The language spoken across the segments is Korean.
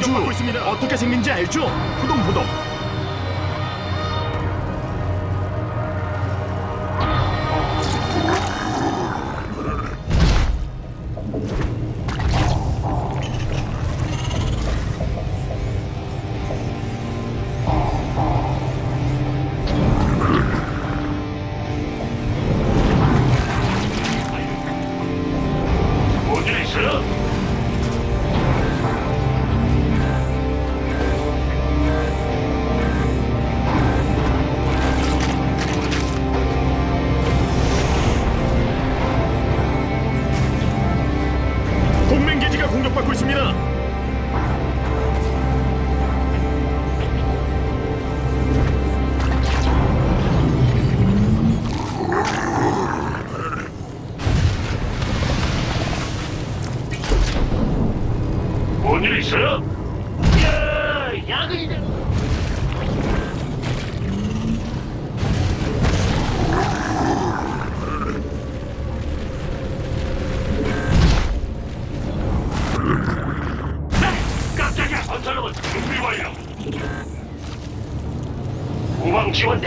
공격받고 있습니다. 어떻게 생긴지 알죠? 후동후동.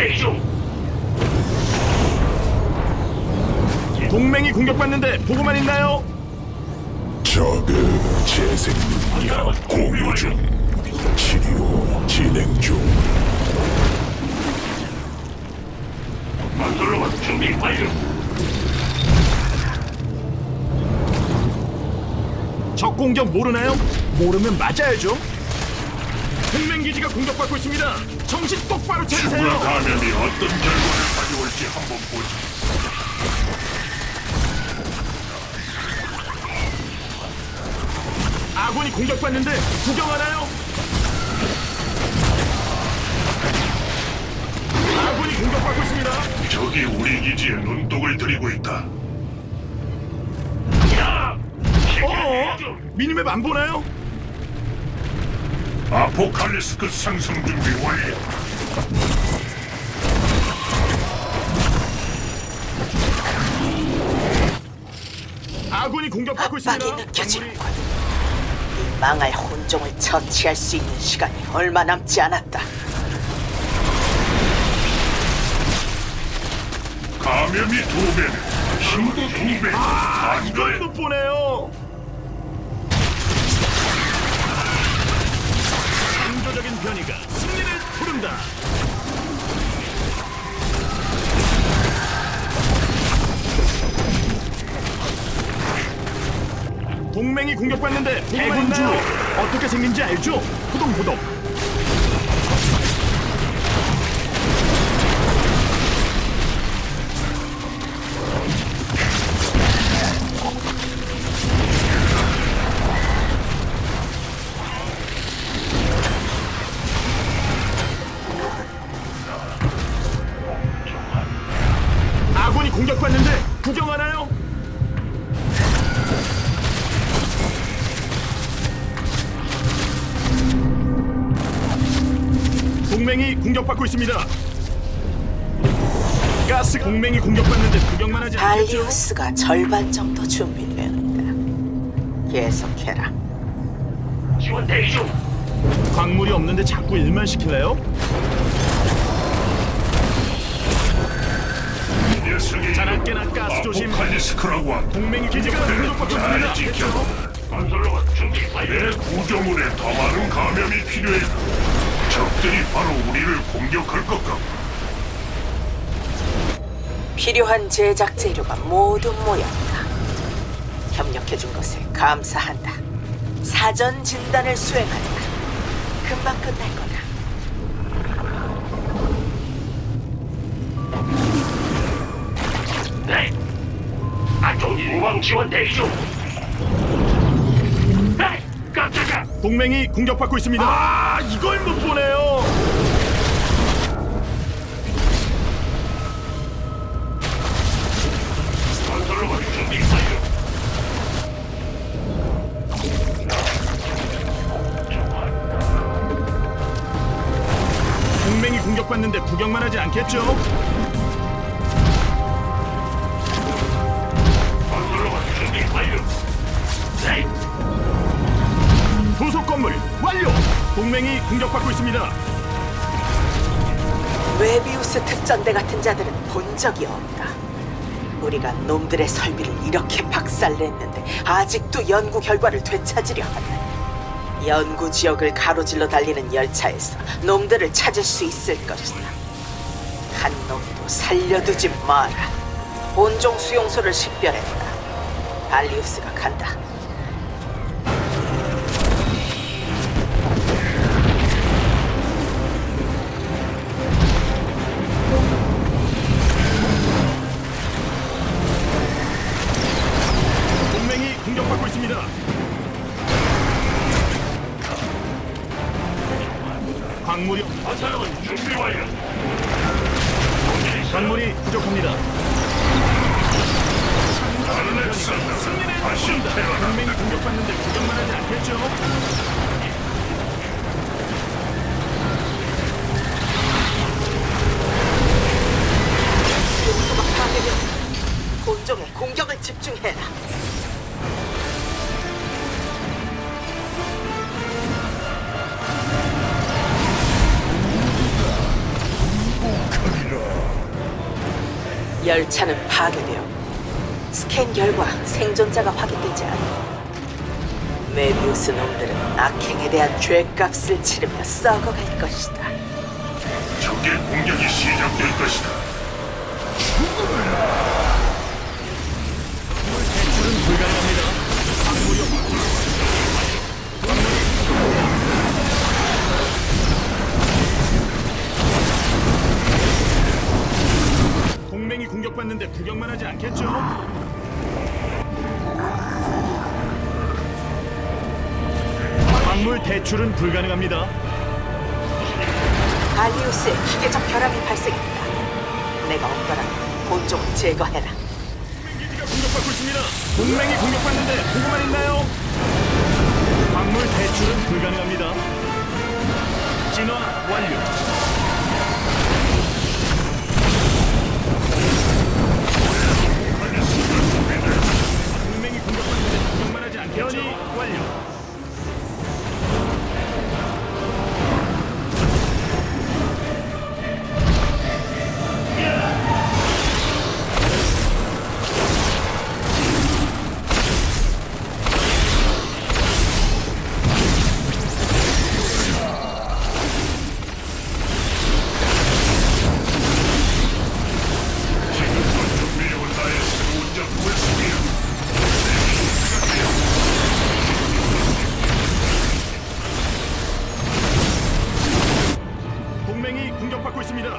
대기 중. 동맹이 공격받는데 보고만 있나요? 적의 재생 능력 공유 중 치료 진행 중 건설로봇 준비 완료. 적 공격 모르나요? 모르면 맞아야죠. 동맹 기지가 공격받고 있습니다. 정신 똑바로 차리세요. 감염이 어떤 결과를 가져올지 한번 보자. 아군이 공격받는데 구경하나요? 아군이 공격받고 있습니다. 적이 우리 기지에 눈독을 들이고 있다. 야! 어어? 미니맵 안 보나요? 아포칼리스크 상승 준비 완료. 아군이 공격받고 있습니다. 느껴지는군. 이 망할 혼종을 처치할 수 있는 시간이 얼마 남지 않았다. 감염이 두 배는 힘도 두 배. 아, 안 이걸 돼. 못 보네요. 창조적인 변이가 승리를 부른다. 동맹이 공격받는데 대군주 어떻게 생긴지 알죠? 후동후동. 공격받고 있습니다. 가스 동맹이 공격받는데 구경만 하지 않겠죠? 발리우스가 절반 정도 준비되었다. 계속해라. 지원 대기 중. 광물이 없는데 자꾸 일만 시킬래요? 녀석이 자나깨나 가스 조심. 아포칼리스크라고 한다. 동맹이 기지가 공격받고 잘 있습니다. 지켜. 건설로봇 준비 완료. 내 구조물에 더 많은 감염이 필요해. 적들이 바로 우리를 공격할 것 같고. 필요한 제작 재료가 모두 모였다. 협력해준 것에 감사한다. 사전 진단을 수행한다. 금방 끝날 거다. 네. 안쪽 우방 지원 대기 중. 네. 깜짝이야. 동맹이 공격받고 있습니다. 아, 이걸 못 보네요. 건설로봇 준비 완료. 동맹이 공격받는데 구경만 하지 않겠죠? 건설로봇 준비 완료. 네. 부속 건물 완료. 동맹이 공격받고 있습니다. 웨비우스 특전대 같은 자들은 본 적이 없다. 우리가 놈들의 설비를 이렇게 박살냈는데 아직도 연구 결과를 되찾으려 하다. 연구 지역을 가로질러 달리는 열차에서 놈들을 찾을 수 있을 것이다. 한 놈도 살려두지 마라. 본종 수용소를 식별했다. 발리우스가 간다. 알렉산더 다시 태어나. 동맹이 공격받는데 구경만 하지 않겠죠? 차는 파괴되어 스캔 결과 생존자가 확인되지 않아. 메비우스 놈들은 악행에 대한 죄값을 치르며 썩어갈 것이다. 적의 공격이 시작될 것이다. 동맹이 공격받는데 구경만 하지 않겠죠? 광물 대출은 불가능합니다. 알리우스의 기계적 결함이 발생했다. 내가 없더라도 본종을 제거해라. 기지가 공격받고 있습니다. 동맹이 공격받는데 보고만 있나요? 광물 대출은 불가능합니다. 진화 완료. 변이 완료. 공격받고 있습니다.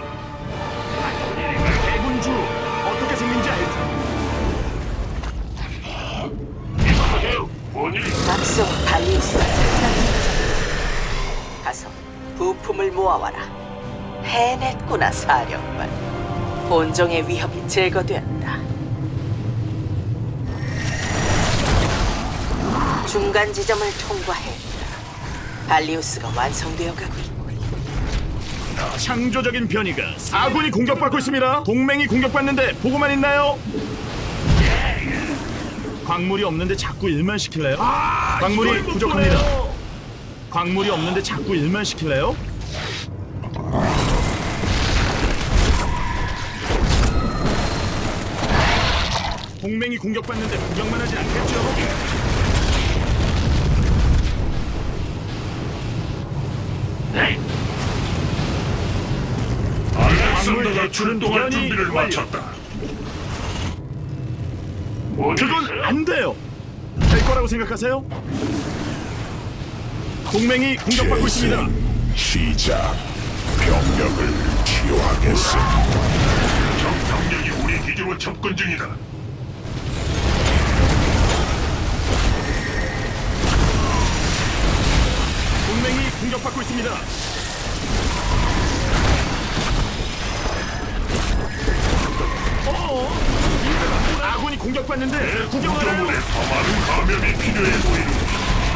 대군주 어떻게 생긴지 알죠? 일이? 박수 발리우스가 생산했다. 가서 부품을 모아와라. 해냈구나 사령관. 본종의 위협이 제거되었다. 중간 지점을 통과했다. 발리우스가 완성되어 가고 있고 창조적인 변이가 아군이 공격받고 있습니다. 동맹이 공격받는데 보고만 있나요? 광물이 없는데 자꾸 일만 시킬래요? 광물이 부족합니다. 광물이 없는데 자꾸 일만 시킬래요? 동맹이 공격받는데 구경만 하지 않겠죠? 알렉산더가 출동할 준비를 마쳤다. 뭔 일이 그건? 안 돼요. 될 거라고 생각하세요? 동맹이 공격받고 있습니다. 시작 병력을 치유하겠음 적 병력이 우리 기지로 접근 중이다. 동맹이 공격받고 있습니다. 어? 아군이 공격받는데? 구조물에 더 많은 감염이 필요해 보이는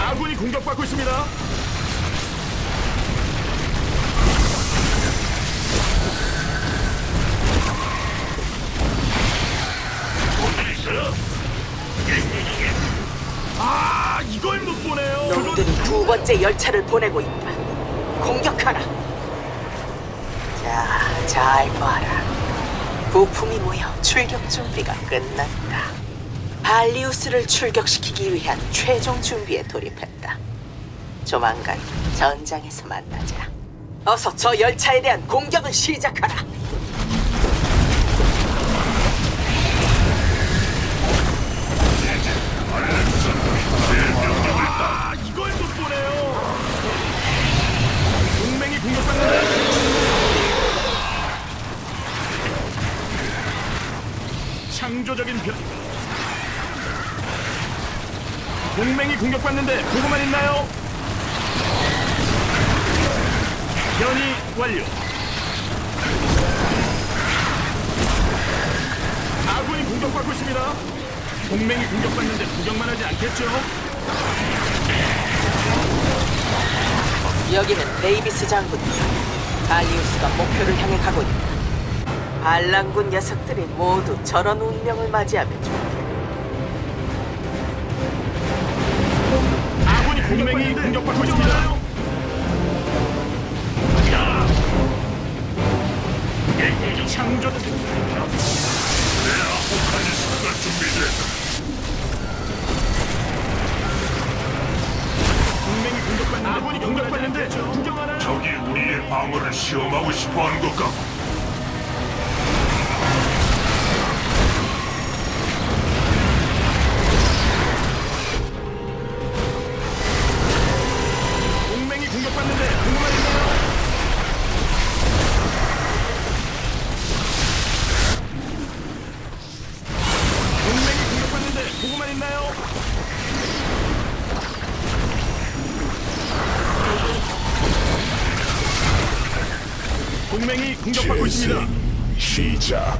아군이 공격받고 있습니다. 있어요? 아 이걸 못 보네요. 놈들이 두 번째 열차를 보내고 있다. 공격하라. 자, 잘 봐라. 부품이 모여 출격 준비가 끝났다. 발리우스를 출격시키기 위한 최종 준비에 돌입했다. 조만간 전장에서 만나자. 어서 저 열차에 대한 공격을 시작하라. 창조적인 변. 동맹이 공격받는데 보고만 있나요? 변이 완료. 아군이 공격받고 있습니다. 동맹이 공격받는데 구경만 하지 않겠죠? 여기는 데이비스 장군. 발리우스가 목표를 향해 가고 있다. 반란군 녀석들이 모두 저런 운명을 맞이하면 좋겠다. 아군이 동맹이 공격받고 있습니다. 창조 내 아포칼리스크가 준비됐다. 동맹이 공격받는데 아군이 공격받는데 구경하나요? 적이 우리의 방어를 시험하고 싶어하는 것 같고 동맹이 공격받는데 보고만 있나요? 동맹이 공격받고 있습니다. 시작.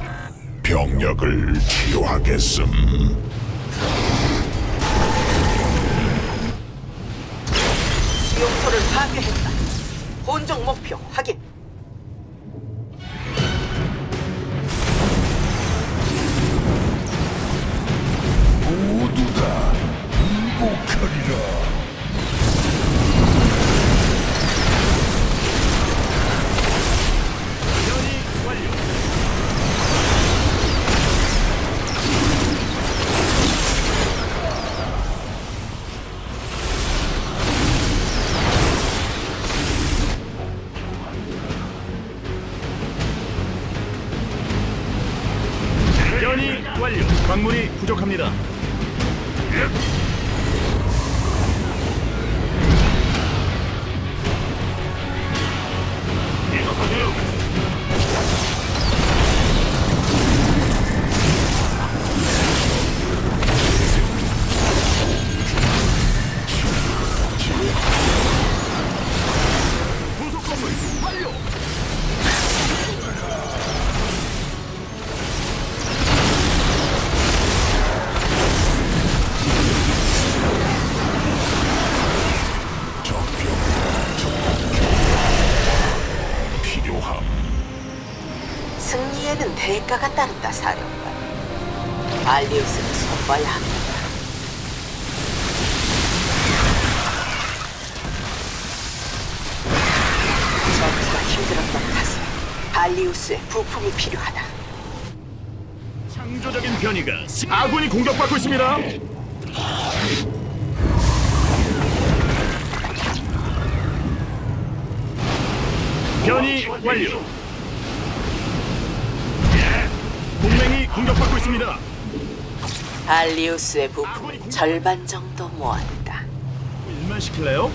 병력을 치유하겠음. 파괴했다. 본종 목표 확인. 완료. 광물이 부족합니다. 부 대가가 따른다, 사령관. 발리우스를 손봐야 합니다. 전투가 힘들었던 탓에 발리우스의 부품이 필요하다. 창조적인 변이가 아군이 공격받고 있습니다. 변이 완료. 동맹이 공격받고 있습니다. 발리우스의 부품을 절반 정도 모았다. 일만 시킬래요?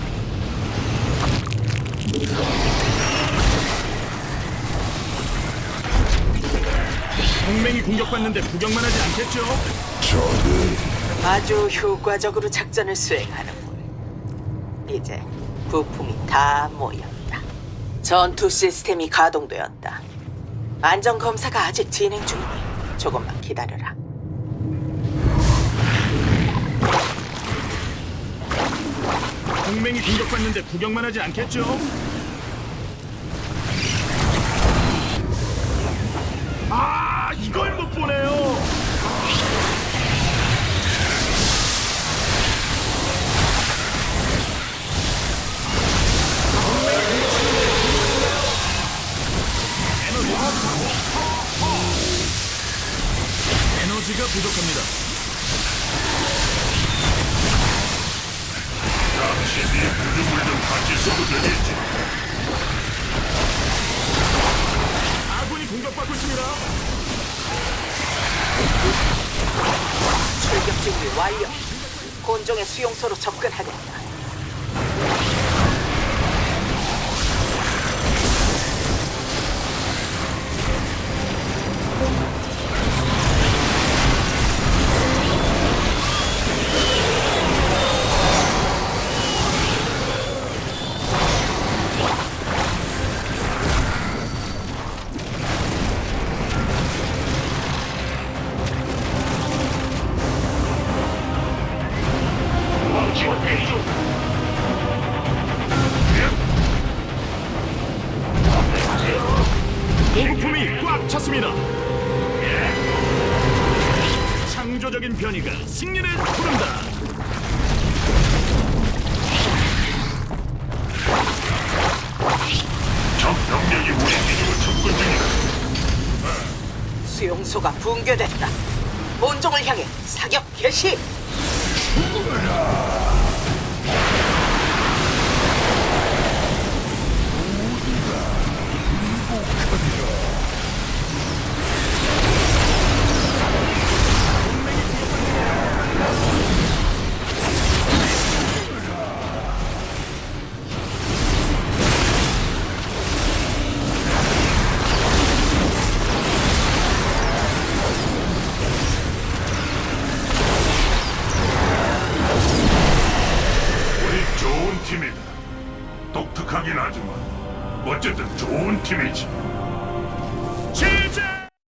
동맹이 공격받는데 구경만 하지 않겠죠? 아주 효과적으로 작전을 수행하는군. 이제 부품이 다 모였다. 전투 시스템이 가동되었다. 안전 검사가 아직 진행 중이니 조금만 기다려라. 동맹이 공격받는데 구경만 하지 않겠죠? 꽉 찼습니다. 창조적인 변이가 승리를 부른다. 적 병력이 우리 기지로 접근 중이다. 수용소가 붕괴됐다. 곤종을 향해 사격 개시. 우리